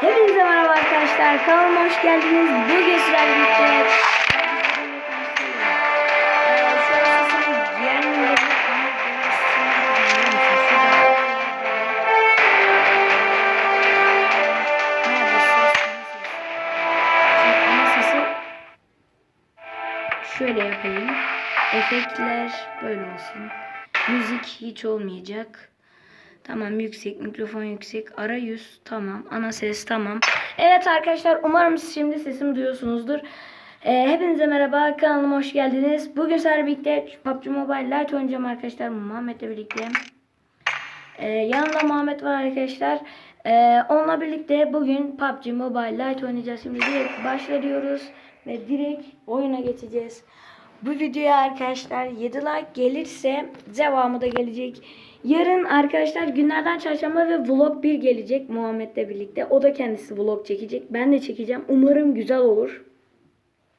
Hepinize merhaba arkadaşlar. Kanalıma hoş geldiniz. Bugün sizlerle birlikte Şöyle yapayım. Efektler böyle olsun. Müzik hiç olmayacak. Tamam yüksek mikrofon yüksek ara yüz tamam ana ses tamam. Evet arkadaşlar umarım şimdi sesimi duyuyorsunuzdur. Ee, hepinize merhaba kanalıma hoş geldiniz. Bugün sizlerle birlikte PUBG Mobile Lite oynayacağım arkadaşlar Muhammed'le birlikte. Ee, yanımda Muhammed var arkadaşlar. Ee, onunla birlikte bugün PUBG Mobile Lite oynayacağız. Şimdi direkt başlıyoruz ve direkt oyuna geçeceğiz. Bu videoya arkadaşlar 7 like gelirse devamı da gelecek. Yarın arkadaşlar günlerden çarşamba ve vlog 1 gelecek Muhammed'le birlikte. O da kendisi vlog çekecek. Ben de çekeceğim. Umarım güzel olur.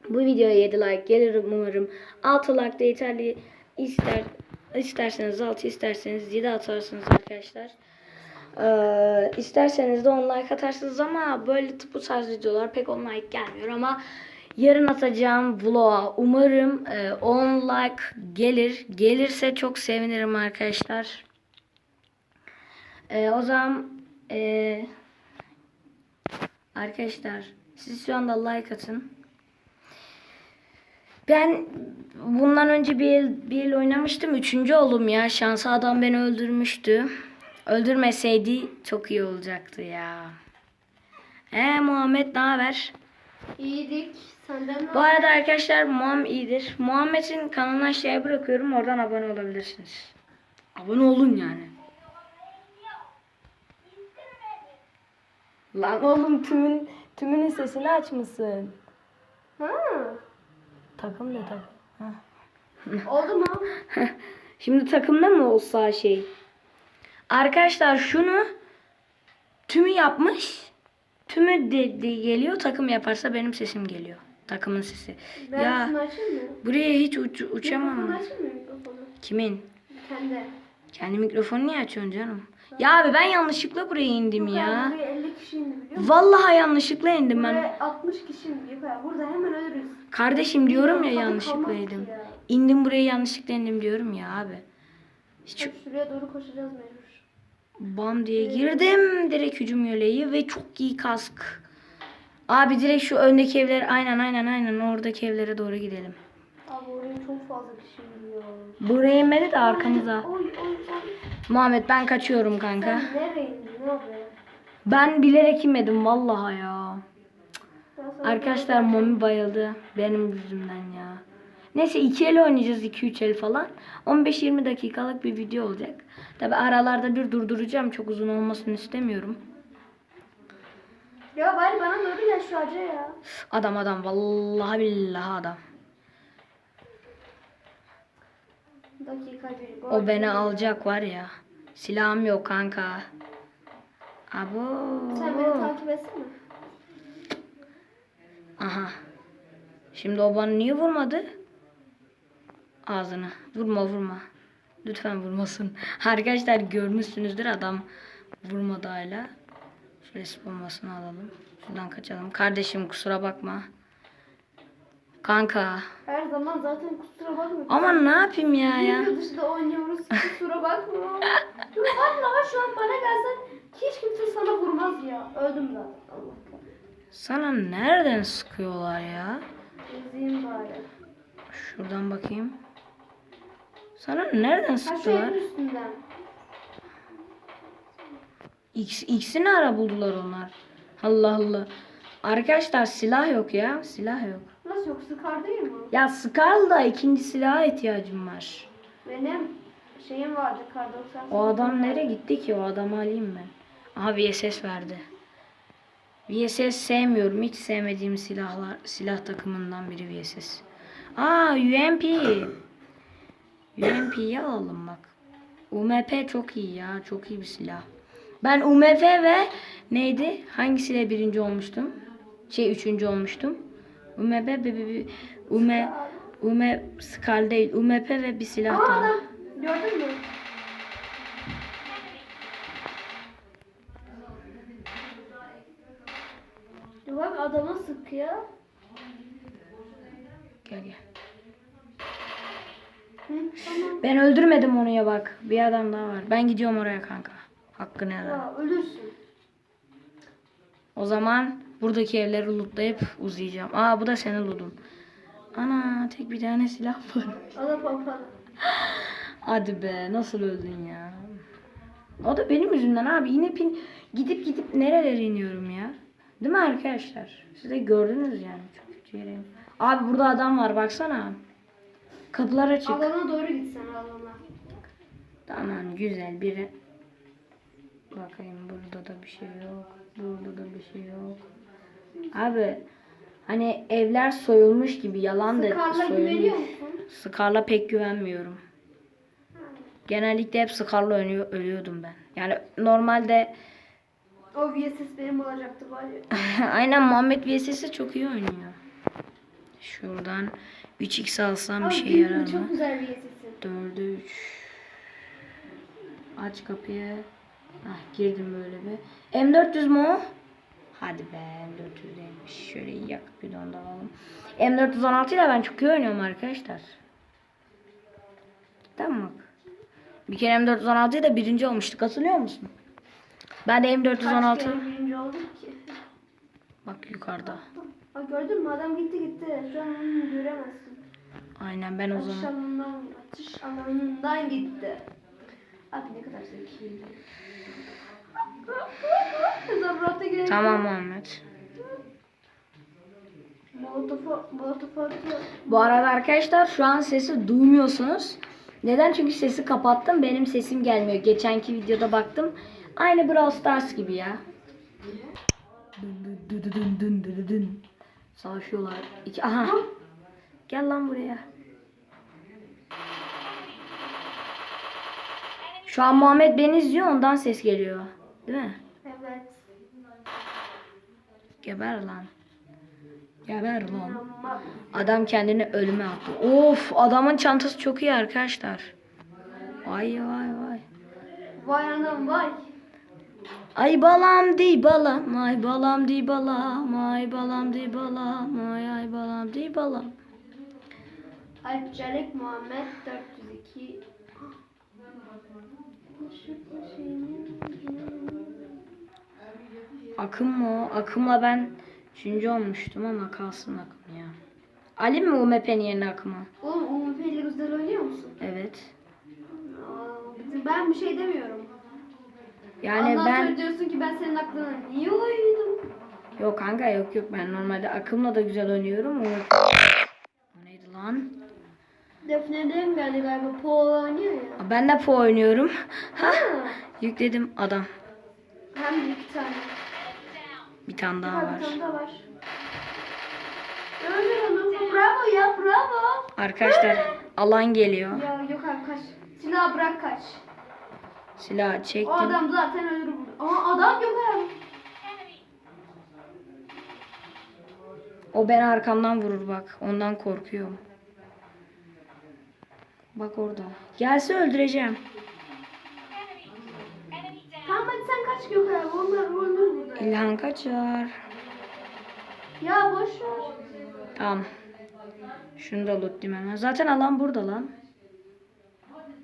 Bu videoya 7 like gelir umarım. 6 like de yeterli. İster, isterseniz 6 isterseniz 7 atarsınız arkadaşlar. Ee, isterseniz de 10 like atarsınız ama böyle bu tarz videolar pek 10 like gelmiyor ama yarın atacağım vloga umarım e, 10 like gelir. Gelirse çok sevinirim arkadaşlar. Ee, o zaman e, arkadaşlar siz şu anda like atın. Ben bundan önce bir el, bir el oynamıştım. Üçüncü oldum ya. Şansı adam beni öldürmüştü. Öldürmeseydi çok iyi olacaktı ya. Ee Muhammed ne haber? İyiydik. Senden ne Bu arada arkadaşlar Muhammed iyidir. Muhammed'in kanalına aşağıya bırakıyorum. Oradan abone olabilirsiniz. Abone olun yani. Lan oğlum tümün tümünün sesini açmışsın. Ha, Takım da takım. Heh. oldu mu? Şimdi takımda mı olsa şey? Arkadaşlar şunu tümü yapmış. Tümü de, de geliyor. Takım yaparsa benim sesim geliyor. Takımın sesi. Ben ya buraya hiç uç, uçamam mikrofonu? Kimin? Kendi. Kendi mikrofonu niye açıyorsun canım? Ya abi ben yanlışlıkla buraya indim ya. Buraya 50 kişi indi biliyor musun? Vallahi yanlışlıkla indim ben. Buraya 60 kişi indi. Burada hemen ölürüz. Kardeşim diyorum ya Tadı yanlışlıkla kalmaz ki indim. ya. İndim buraya yanlışlıkla indim diyorum ya abi. Hiç Bak şuraya doğru koşacağız mecbur. Bam diye girdim. Direkt hücum yöleyi ve çok iyi kask. Abi direkt şu öndeki evler aynen aynen aynen oradaki evlere doğru gidelim. Abi çok fazla kişi iniyor. Buraya inmedi de arkamıza. Oy oy oy. Muhammed ben kaçıyorum kanka. Sen nereye indin? Ben bilerek inmedim vallahi ya. Arkadaşlar Mami bayıldı. Benim yüzümden ya. Neyse iki el oynayacağız 2-3 el falan. 15-20 dakikalık bir video olacak. Tabi aralarda bir durduracağım. Çok uzun olmasını istemiyorum. Ya bari bana doğru gel şu acı ya. Adam adam vallahi billahi adam. Dakika bir. O beni alacak var ya. Silahım yok kanka. Abo. Sen beni takip etsene. Aha. Şimdi o bana niye vurmadı? Ağzını. Vurma vurma. Lütfen vurmasın. Arkadaşlar görmüşsünüzdür adam vurmadı hala. Şöyle bombasını alalım. Şuradan kaçalım. Kardeşim kusura bakma. Kanka. Her zaman zaten kusura bakma. Ama ne yapayım ya ya? Dışında oynuyoruz. Kusura bakma. Dur valla şu an bana gelsen hiç kimse sana vurmaz ya. Öldüm zaten. Allah Sana nereden sıkıyorlar ya? İzleyeyim bari. Şuradan bakayım. Sana nereden şu sıktılar? üstünden. X, X'ini ara buldular onlar. Allah Allah. Arkadaşlar silah yok ya. Silah yok. Nasıl yok sıkar değil mi? Ya da ikinci silaha ihtiyacım var. Benim şeyim vardı kar 98. O adam nereye gitti ki? O adamı alayım ben. Aha VSS verdi. VSS sevmiyorum. Hiç sevmediğim silahlar silah takımından biri VSS. Aa UMP. UMP'yi alalım bak. UMP çok iyi ya. Çok iyi bir silah. Ben UMP ve neydi? Hangisiyle birinci olmuştum? Şey üçüncü olmuştum. UMP ve bir, UMP, UMP Scar değil. UMP ve bir silah Aa daha. Gördün mü? Bak adama sık ya. Gel gel. Hı, tamam. Ben öldürmedim onu ya bak. Bir adam daha var. Ben gidiyorum oraya kanka. Hakkını helal. Ölürsün. O zaman buradaki evleri lootlayıp uzayacağım. Aa bu da senin lootun. Ana tek bir tane silah var. Adam pampalı. Hadi be nasıl öldün ya? O da benim yüzümden abi. Yine pin gidip gidip nerelere iniyorum ya? Değil mi arkadaşlar? Siz de gördünüz yani. Çok kötü yere. Abi burada adam var baksana. Kapılar açık. Alana doğru gitsen alana. Tamam güzel biri. Bakayım burada da bir şey yok. Burada da bir şey yok. Abi hani evler soyulmuş gibi yalan da güveniyor soyulmuş. musun? Scar'la pek güvenmiyorum. Genellikle hep Scar'la ölüyor, ölüyordum ben. Yani normalde O VSS benim olacaktı var ya. aynen Muhammed VSS'i çok iyi oynuyor. Şuradan 3x alsam bir Abi şey yarar mı? Çok güzel VSS'i. 4'e 3. Aç kapıyı. Ah girdim böyle bir. M400 mu o? Hadi be M400 değilmiş. Şöyle yak bir da alalım. M416 ile ben çok iyi oynuyorum arkadaşlar. Tamam bak. Bir kere M416 ile birinci olmuştuk hatırlıyor musun? Ben de Kaç M416. kere birinci olduk ki? Bak yukarıda. Bak gördün mü adam gitti gitti. Şu an onu göremezsin. Aynen ben o Atış zaman. alanından, atış alanından gitti. Abi ne kadar zekiyim. Zabrat'a gerek Tamam. Muhammed. Molotof'u, Molotof'u atıyor. Bu arada arkadaşlar şu an sesi duymuyorsunuz. Neden? Çünkü sesi kapattım. Benim sesim gelmiyor. Geçenki videoda baktım. Aynı Brawl Stars gibi ya. Dın dın dın dın dın dın dın. Savaşıyorlar. İki, aha. Gel lan buraya. Şu an Muhammed beni izliyor ondan ses geliyor. Değil mi? Evet. Geber lan. Geber lan. Adam kendini ölüme attı. Of adamın çantası çok iyi arkadaşlar. Vay vay vay. vay anam vay. Ay balam di balam, ay balam di balam, ay balam di balam, ay ay balam di balam. Alp Çelik Muhammed 402. Akım mı o? Akımla ben üçüncü olmuştum ama kalsın akım ya. Ali mi UMP'nin yerine akımı? Oğlum UMP ile güzel oynuyor musun? Evet. Aa, ben bir şey demiyorum. Yani Ondan ben sonra diyorsun ki ben senin aklına niye uydum? yok kanka yok yok ben normalde akımla da güzel oynuyorum. O O neydi lan? Defne'den geldi galiba. Po oynuyor ya. Ben de po oynuyorum. Ha, Ha. yükledim adam. Hem de iki tane. Bir tane daha Ha, var. bir tane daha var. Bravo ya bravo. Arkadaşlar alan geliyor. Ya yok abi kaç. Silahı bırak kaç. Silahı O çektim. adam zaten ölür. Ama adam yok abi. O beni arkamdan vurur bak. Ondan korkuyorum. Bak orada. Gelse öldüreceğim. Tamam hadi sen kaç yok abi. Onlar ölür burada. İlhan kaçar. Ya boş ver. Tamam. Şunu da lootlayayım hemen. Zaten alan burada lan.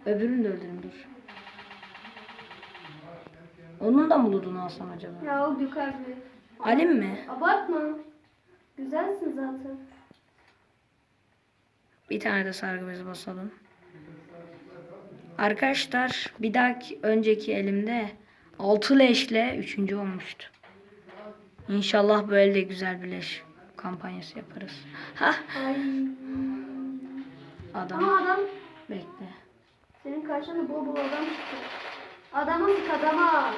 Öbürünü de öldürün dur. Onun da mı lootunu alsam acaba? Ya o yok abi. Alim mi? Abartma. Güzelsin zaten. Bir tane de sargı bezi basalım. Arkadaşlar bir dahaki önceki elimde 6 leşle 3. olmuştu. İnşallah böyle de güzel bir leş kampanyası yaparız. Ay. adam Ama adam bekle. senin karşında bol bol adam çıktı. Adama sık adama.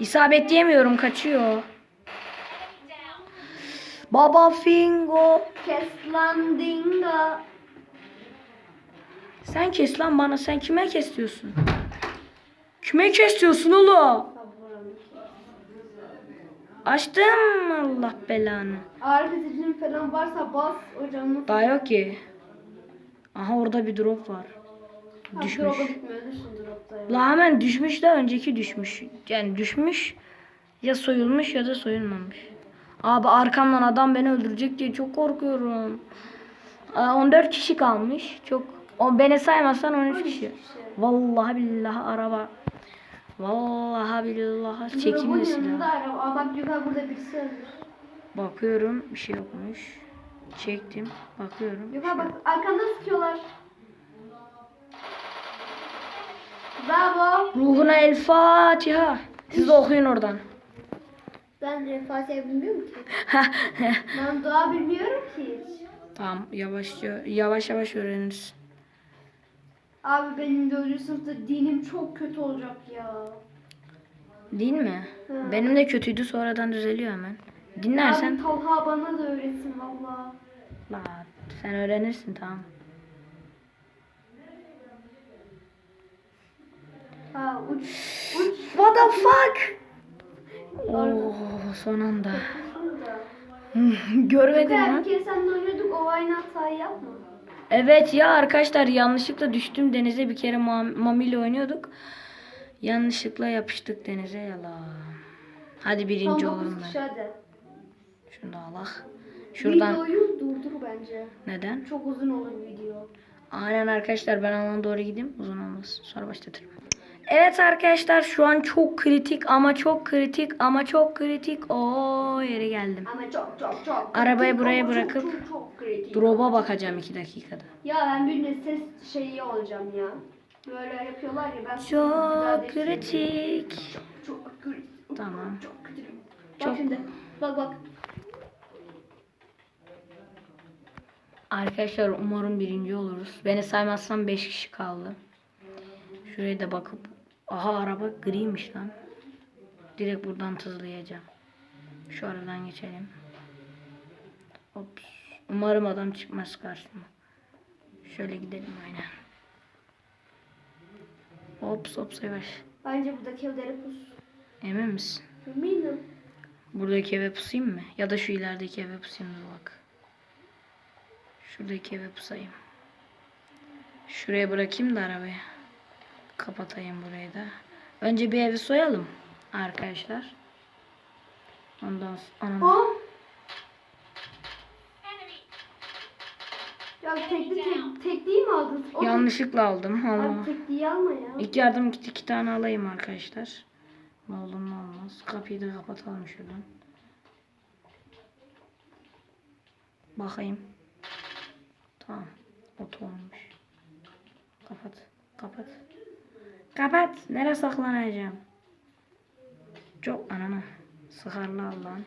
İsabet diyemiyorum kaçıyor. Baba Fingo. Kes lan dinga. Sen kes lan bana sen kime kes diyorsun? Kime kes diyorsun oğlum? Açtım Allah belanı. Ağrı kesicinin falan varsa bas hocam. Daha yok ki. Aha orada bir drop var. Düşmüş. Drop'a gitmiyor düşün dropta ya. La hemen düşmüş de önceki düşmüş. Yani düşmüş ya soyulmuş ya da soyulmamış. Abi arkamdan adam beni öldürecek diye çok korkuyorum. Aa, 14 kişi kalmış. Çok o beni saymazsan 13 kişi. Vallahi billahi araba. Vallahi billahi araba. Aa bak Gökhan burada birisi ölmüş. Bakıyorum bir şey yokmuş. Çektim. Bakıyorum. Gökhan bak arkanda sıkıyorlar. Bravo. Ruhuna el Fatiha. Siz de okuyun oradan. Ben Fatiha bilmiyorum ki. ben dua bilmiyorum ki tamam yavaşça yavaş yavaş öğreniriz. Abi benim 4. sınıfta dinim çok kötü olacak ya. Değil mi? Hı. Benim de kötüydü sonradan düzeliyor hemen. Dinlersen Abi Talha bana da öğretsin valla. La, sen öğrenirsin tamam. Ha uç uç. What the fuck? Oh, son anda. Görmedim lan. bir kere seninle oynuyorduk o aynı hatayı yapma. Evet ya arkadaşlar yanlışlıkla düştüm denize bir kere Mam- Mami ile oynuyorduk. Yanlışlıkla yapıştık denize yala. Hadi Son birinci 9 olurum ben. hadi. Şunu da alak. Şuradan Videoyu durdur bence. neden? Çok uzun olur video. Aynen arkadaşlar ben alana doğru gideyim. Uzun olmaz. Sonra başlatırım. Evet arkadaşlar şu an çok kritik ama çok kritik ama çok kritik. O yere geldim. Ama çok çok çok. Arabayı buraya ama bırakıp çok, çok, çok kritik. Drop'a bakacağım iki dakikada. Ya ben bir ses şeyi olacağım ya. Böyle yapıyorlar ya ben Çok de- kritik. Çok kritik. Tamam. Çok kritik. Bak Çok- şimdi. Bak bak. Arkadaşlar umarım birinci oluruz. Beni saymazsam 5 kişi kaldı. Şuraya da bakıp. Aha araba griymiş lan. Direkt buradan tızlayacağım. Şu aradan geçelim. Ops. Umarım adam çıkmaz karşıma. Şöyle gidelim aynen. Ops ops yavaş. Bence buradaki evlere pus. Emin misin? Eminim. Buradaki eve pusayım mı? Ya da şu ilerideki eve pusayım dur bak. Şuradaki eve pusayım. Şuraya bırakayım da arabayı. Kapatayım burayı da. Önce bir evi soyalım arkadaşlar. Ondan sonra... O. Ya tekli tek, tekliği mi aldın? O Yanlışlıkla aldım. Abi Allah. tekliği alma ya. İlk yardım kiti iki tane alayım arkadaşlar. Ne olur ne olmaz. Kapıyı da kapatalım şuradan. Bakayım. Tamam. Oto olmuş. Kapat. Kapat. Kapat. Nereye saklanacağım? Çok anana. Sıkarlı Allah'ın.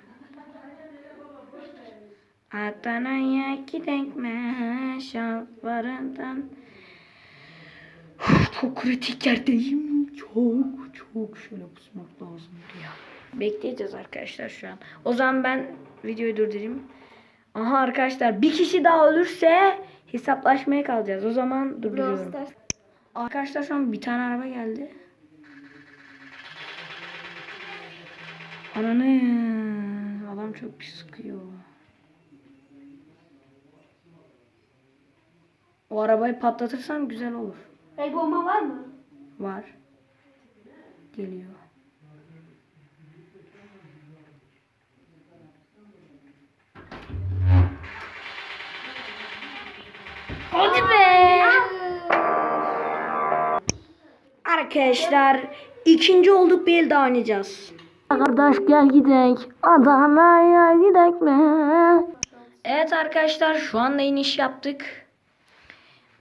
Adana'ya gidekme şalvarından. Çok kritik yerdeyim. Çok çok şöyle pusmak lazımdır ya. Bekleyeceğiz arkadaşlar şu an. O zaman ben videoyu durdurayım. Aha arkadaşlar bir kişi daha ölürse hesaplaşmaya kalacağız. O zaman durduruyorum. Arkadaşlar şu an bir tane araba geldi. Ananı adam çok pis sıkıyor. O arabayı patlatırsam güzel olur. El bomba var mı? Var. Geliyor. Hadi be. Arkadaşlar ikinci olduk bir el daha oynayacağız. Kardeş gel gidek Adana'ya gidek mi? Evet arkadaşlar şu anda iniş yaptık.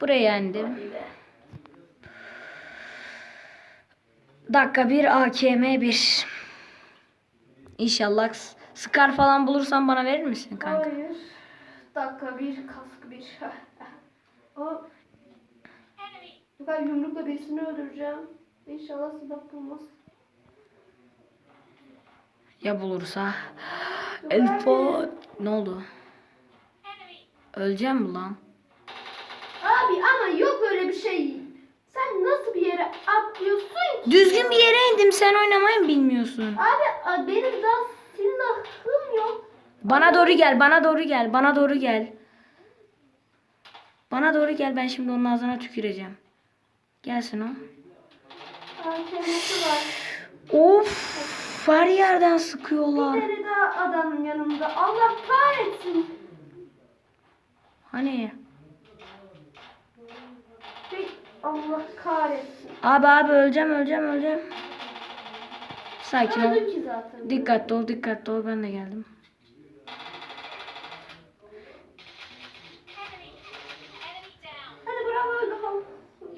Buraya indim. Dakika bir AKM bir. İnşallah s- Scar falan bulursan bana verir misin kanka? Hayır. Dakika bir, kask bir. o. Ben yumrukla birisini öldüreceğim. İnşallah silah bulmaz. Ya bulursa? Elfo. Ne oldu? Öleceğim mi lan? Abi ama yok öyle bir şey. Sen nasıl bir yere atlıyorsun ki? Düzgün bir yere indim sen oynamayı mı bilmiyorsun? Abi benim daha silahım yok. Bana doğru gel bana doğru gel bana doğru gel. Bana doğru gel ben şimdi onun ağzına tüküreceğim. Gelsin o. Of. Her yerden Bir sıkıyorlar. tane daha adam yanımda. Allah kahretsin. Hani? Allah kahretsin. Abi abi öleceğim öleceğim öleceğim. Sakin ol. Öldüm. Dikkatli ol dikkatli ol ben de geldim. Hadi bravo öldüm.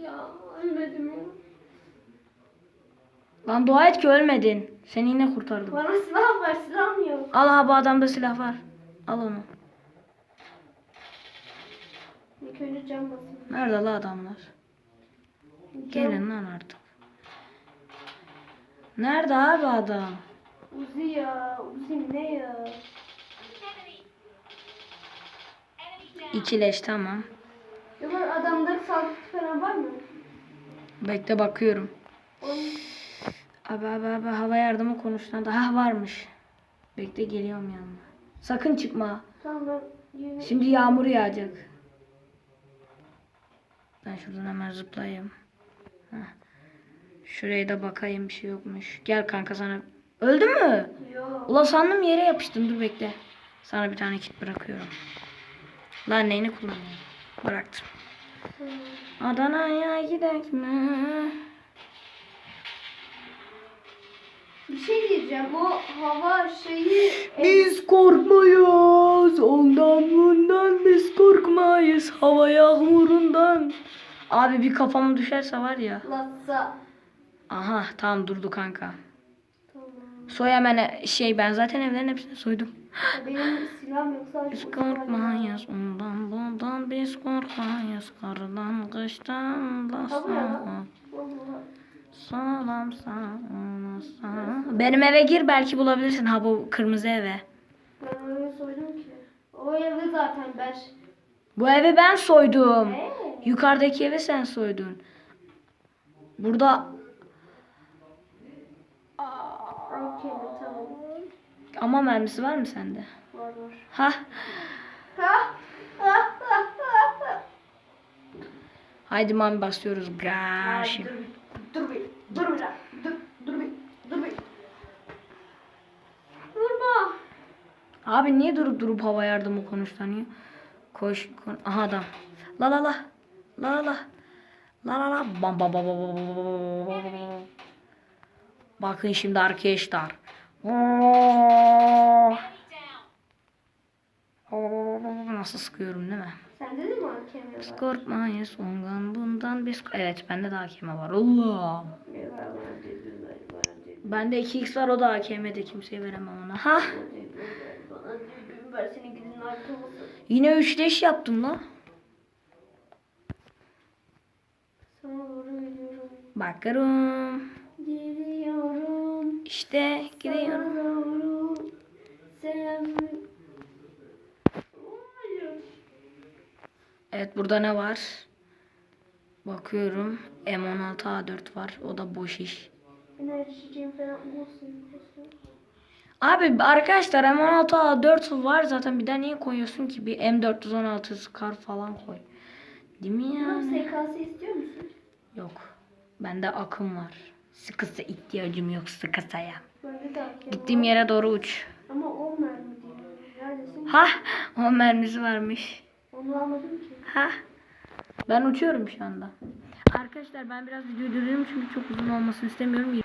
Ya ölmedim ya. Lan dua et ki ölmedin. Seni yine kurtardım. Bana silah ver silahım yok. Al abi adamda silah var. Al onu. İlk önce cam basayım. Nerede la adamlar? Cam- Gelin lan artık. Nerede abi adam? Uzi ya. Uzi ne ya? İkileş tamam. Ya ben adamda sağlık falan var mı? Bekle bakıyorum. Onun Abi abi abi hava yardımı konuştan daha varmış. Bekle geliyorum yanına. Sakın çıkma. Tamam ben. Şimdi yağmur yağacak. Ben şuradan hemen zıplayayım. Heh. Şuraya da bakayım bir şey yokmuş. Gel kanka sana. Öldün mü? Yok. Ulan sandım yere yapıştım. Dur bekle. Sana bir tane kit bırakıyorum. Lan neyini kullanıyorum? Bıraktım. Adana'ya gidek mi? Bir şey diyeceğim. O hava şeyi... Biz korkmayız. Ondan bundan biz korkmayız. Hava yağmurundan. Abi bir kafam düşerse var ya. Latsa. Aha tamam durdu kanka. Tamam. Soy hemen e- şey ben zaten evlerin hepsini soydum. Benim silahım yok sadece. Biz korkmayız ondan bundan biz korkmayız. Kardan kıştan da Tabii ya. Sağlam sağlam sağlam. Benim eve gir belki bulabilirsin ha bu kırmızı eve. Ben öyle soydum ki. O evde zaten ben. Bu evi ben soydum. Ee? Yukarıdaki evi sen soydun. Burada Okey tamam. ama mermisi var mı sende? Var var. Ha? Ha? Ha? Ha? Ha? Haydi mami basıyoruz. Dur bir, Dur bir. Dur bir. Dur. Dur bir. Dur bir. Vurma. Abi niye durup durup hava yardımı konuşlanıyor? Koş. Kon Aha adam. La la la. La la la. La la la. Bam bam bam bam bam bam bam bam. Bakın şimdi arkadaşlar. Nasıl sıkıyorum değil mi? Sende de mi hakeme var? Skorpion songan bundan bir Evet bende de hakeme var. Allah. Bende 2x var o da hakemede kimseye veremem ona. Ha. Yine 3 leş yaptım la. Bakarım. Gidiyorum. İşte gidiyorum. Evet burada ne var? Bakıyorum. M16A4 var. O da boş iş. Abi arkadaşlar M16A4 var zaten bir daha niye koyuyorsun ki? Bir M416 Scar falan koy. Değil mi Ya. yani? SKS istiyor musun? Yok. Bende akım var. Sıkısa ihtiyacım yok sıkısaya. Gittiğim yere doğru uç. Ama o mermi değil. Neredesin? Ha, o mermisi varmış. Onu almadım ki. Ha. Ben uçuyorum şu anda. Arkadaşlar ben biraz video duruyorum çünkü çok uzun olmasını istemiyorum.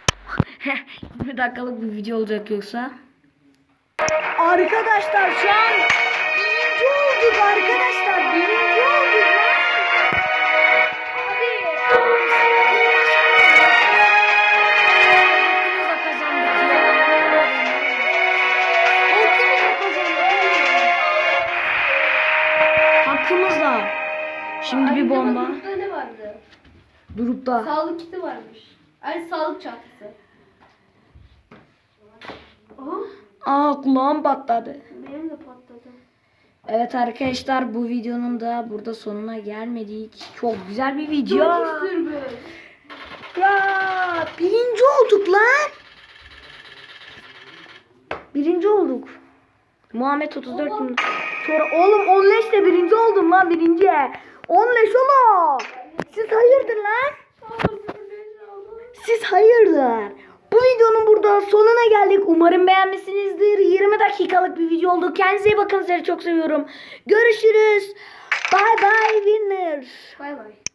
20 dakikalık bir video olacak yoksa. Arkadaşlar şu an birinci olduk arkadaşlar. Birinci bir bomba. Grupta ne vardı? Durup da. Sağlık kiti varmış. Ay sağlık çantası. Aha Aa kulağım patladı. benim de patladı. Evet arkadaşlar bu videonun da burada sonuna gelmedik. Çok güzel bir video. Ya birinci olduk lan. Birinci olduk. Muhammed 34 Oğlum. gün sonra oğlum 10 leşle birinci oldum lan birinci. 10 leş oğlum. Siz hayırdır lan? Siz hayırdır? Bu videonun burada sonuna geldik. Umarım beğenmişsinizdir. 20 dakikalık bir video oldu. Kendinize iyi bakın. Sizleri çok seviyorum. Görüşürüz. Bye bye winner. Bay bay.